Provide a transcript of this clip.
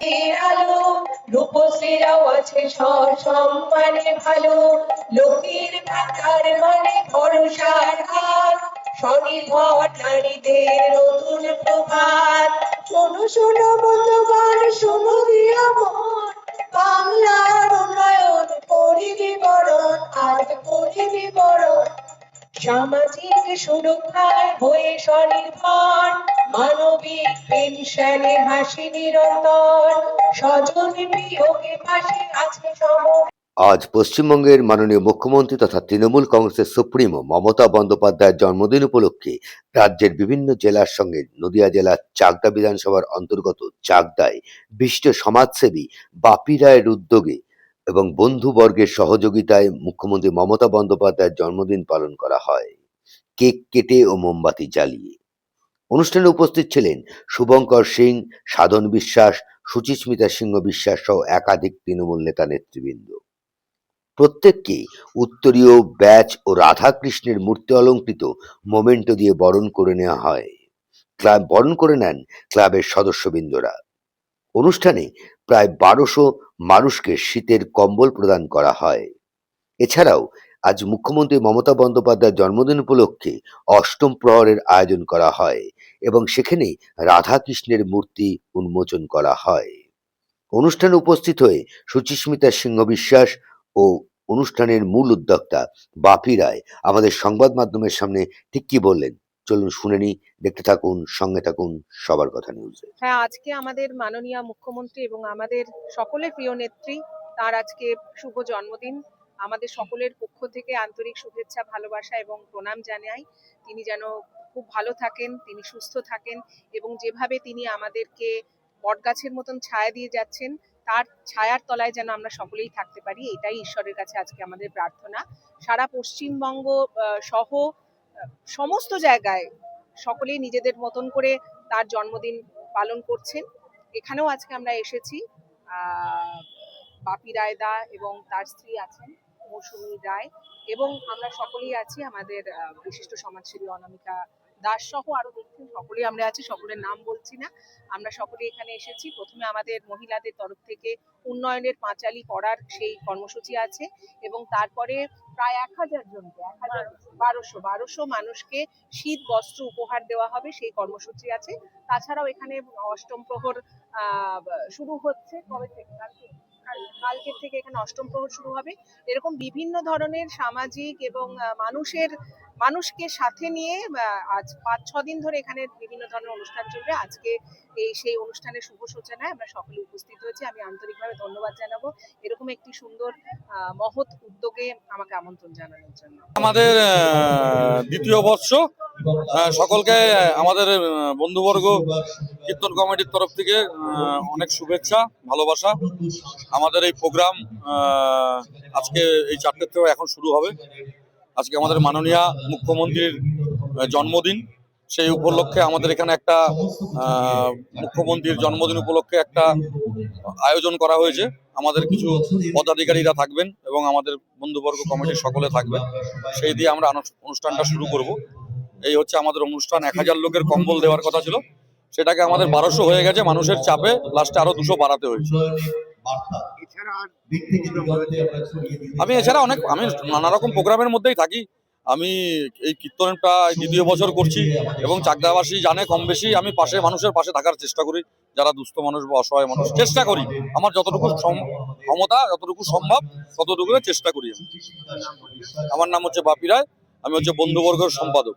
এর আলো রূপশ্রীরাও আছে সসম্মানে ভালো। লোকের ভাতার মানে ভরসার হাত স্বনির্ভর নারীদের নতুন প্রভাত। শোনো শোনো সামাজিক সুরক্ষায় হয়ে স্বনির্ভর, মানবিক পেনশনে হাসি নিরন্তর। স্বজন বিয়োগে পাশে আছে সম আজ পশ্চিমবঙ্গের মাননীয় মুখ্যমন্ত্রী তথা তৃণমূল কংগ্রেসের সুপ্রিমো মমতা বন্দ্যোপাধ্যায়ের জন্মদিন উপলক্ষে রাজ্যের বিভিন্ন জেলার সঙ্গে নদিয়া জেলার চাকদা বিধানসভার অন্তর্গত চাকদায় বিশিষ্ট সমাজসেবী বাপি রায়ের উদ্যোগে এবং বন্ধুবর্গের সহযোগিতায় মুখ্যমন্ত্রী মমতা বন্দ্যোপাধ্যায়ের জন্মদিন পালন করা হয়। কেক কেটে ও মোমবাতি জ্বালিয়ে। অনুষ্ঠানে উপস্থিত ছিলেন শুভঙ্কর সিং, সাধন বিশ্বাস, সুচিস্মিতা সিংহ বিশ্বাস সহ একাধিক তৃণমূল নেতা নেতৃবৃন্দ। প্রত্যেককে উত্তরীয় ব্যাচ ও রাধাকৃষ্ণের মূর্তি অলঙ্কৃত মোমেন্টো দিয়ে বরণ করে নেওয়া হয়। ক্লাব বরণ করে নেন ক্লাবের সদস্যবৃন্দরা। অনুষ্ঠানে প্রায় বারোশো মানুষকে শীতের কম্বল প্রদান করা হয়। এছাড়াও, আজ মুখ্যমন্ত্রী মমতা বন্দ্যোপাধ্যায়ের জন্মদিন উপলক্ষে অষ্টম প্রহরের আয়োজন করা হয় এবং সেখানে রাধাকৃষ্ণের মূর্তি উন্মোচন করা হয়। অনুষ্ঠানে উপস্থিত হয়ে সুচিস্মিতা সিংহ বিশ্বাস ও অনুষ্ঠানের মূল উদ্যোক্তা বাপি রায় আমাদের সংবাদ মাধ্যমের সামনে ঠিক কি বললেন? চলুন শুনে নি দেখতে থাকুন, সঙ্গে থাকুন সবার কথা নিউজে হ্যাঁ আজকে আমাদের মাননীয় মুখ্যমন্ত্রী এবং আমাদের সকলের প্রিয় নেত্রী, তার আজকে শুভ জন্মদিন। আমাদের সকলের পক্ষ থেকে আন্তরিক শুভেচ্ছা, ভালোবাসা এবং প্রণাম জানাই। তিনি যেন খুব ভালো থাকেন, তিনি সুস্থ থাকেন এবং যেভাবে তিনি আমাদেরকে বটগাছের মতন ছায়া দিয়ে যাচ্ছেন, তার ছায়ার তলায় যেন আমরা সকলেই থাকতে পারি, এটাই ঈশ্বরের কাছে আজকে আমাদের প্রার্থনা। সারা পশ্চিমবঙ্গ সহ সমস্ত জায়গায় সকলেই নিজেদের মতন করে তার জন্মদিন পালন করছেন। এখানেও আজকে আমরা এসেছি। বাপি রায়দা এবং তার স্ত্রী আছেন, মৌসুমী রায় এবং আমরা সকলেই আছি আমাদের বিশিষ্ট সমাজসেবী অনামিকা দাস সহ আরও দেখছেন সকলেই আমরা আছি, সকলের নাম বলছি না। আমরা সকলে এখানে এসেছি। প্রথমে আমাদের মহিলাদের তরফ থেকে উন্নয়নের পাঁচালি করার সেই কর্মসূচি আছে এবং তারপরে প্রায় এক হাজার জনকে, এক হাজার বারোশো বারোশো মানুষকে শীত, বস্ত্র উপহার দেওয়া হবে, সেই কর্মসূচি আছে। তাছাড়াও এখানে অষ্টম প্রহর শুরু হচ্ছে। কবে থেকে? কালকে? কাল- কালকের থেকে এখানে অষ্টম প্রহর শুরু হবে। এরকম বিভিন্ন ধরনের সামাজিক এবং মানুষের মানুষকে সাথে নিয়ে আজ পাঁচ, ছ দিন ধরে এখানে বিভিন্ন ধরনের অনুষ্ঠান চলবে। আজকে এই সেই অনুষ্ঠানের শুভ সূচনায় আমরা সকলে উপস্থিত হয়েছি। আমি আন্তরিকভাবে ধন্যবাদ জানাব। এরকম একটি সুন্দর মহৎ উদ্যোগে আমাকে আমন্ত্রণ জানানোর জন্য। আমাদের দ্বিতীয় বর্ষ সকলকে আমাদের বন্ধুবর্গ কীর্তন কমিটির তরফ থেকে অনেক শুভেচ্ছা, ভালোবাসা। আমাদের এই প্রোগ্রাম আজকে এই চারটের থেকে এখন শুরু হবে। আজকে আমাদের মাননীয় মুখ্যমন্ত্রীর জন্মদিন। সেই উপলক্ষে আমাদের এখানে একটা মুখ্যমন্ত্রীর জন্মদিন উপলক্ষে একটা আয়োজন করা হয়েছে। আমাদের কিছু পদাধিকারীরা থাকবেন এবং আমাদের বন্ধুবর্গ কমিটির সকলে থাকবেন। সেই দিয়ে আমরা অনুষ্ঠানটা শুরু করব। এই হচ্ছে আমাদের অনুষ্ঠান। এক হাজার লোকের কম্বল দেওয়ার কথা ছিল। সেটাকে আমাদের বারোশো হয়ে গেছে। মানুষের চাপে লাস্টে আরও দুশো বাড়াতে হয়েছে। আমি এছাড়া অনেক, আমি নানা রকম প্রোগ্রামের মধ্যেই থাকি। আমি এই কীর্তনটা দ্বিতীয় বছর করছি এবং চাকদাবাসী জানে কম বেশি, আমি পাশে, মানুষের পাশে থাকার চেষ্টা করি, যারা দুস্থ মানুষ বা অসহায় মানুষ। চেষ্টা করি, আমার যতটুকু ক্ষমতা, যতটুকু সম্ভব, ততটুকু চেষ্টা করি আমি। আমার নাম হচ্ছে বাপি রায়, আমি হচ্ছে বন্ধুবর্গের সম্পাদক।